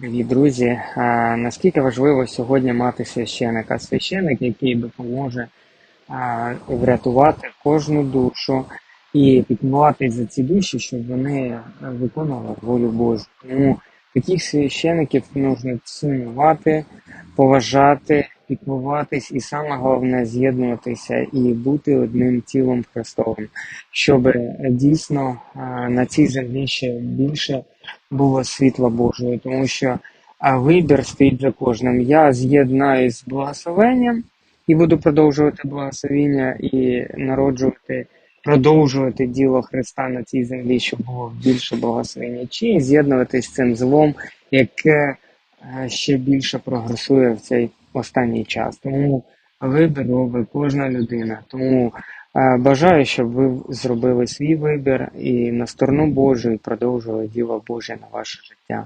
Друзі! Наскільки важливо сьогодні мати священика? Священик, який допоможе врятувати кожну душу і піклуватись за ці душі, щоб вони виконували волю Божу. Тому таких священиків потрібно цінувати, поважати, піклуватись і саме головне з'єднуватися і бути одним тілом Христовим, щоб дійсно на цій землі ще більше було світла Божого, тому що вибір стоїть за кожним. Я з'єднаюсь з благословенням і буду продовжувати благословення і народжувати, продовжувати діло Христа на цій землі, щоб було більше благословення, чи з'єднуватись з цим злом, яке е, ще більше прогресує в цей останній час. Тому вибір робить кожна людина. Тому Бажаю, щоб ви зробили свій вибір і на сторону Божу, і продовжували діло Боже на ваше життя.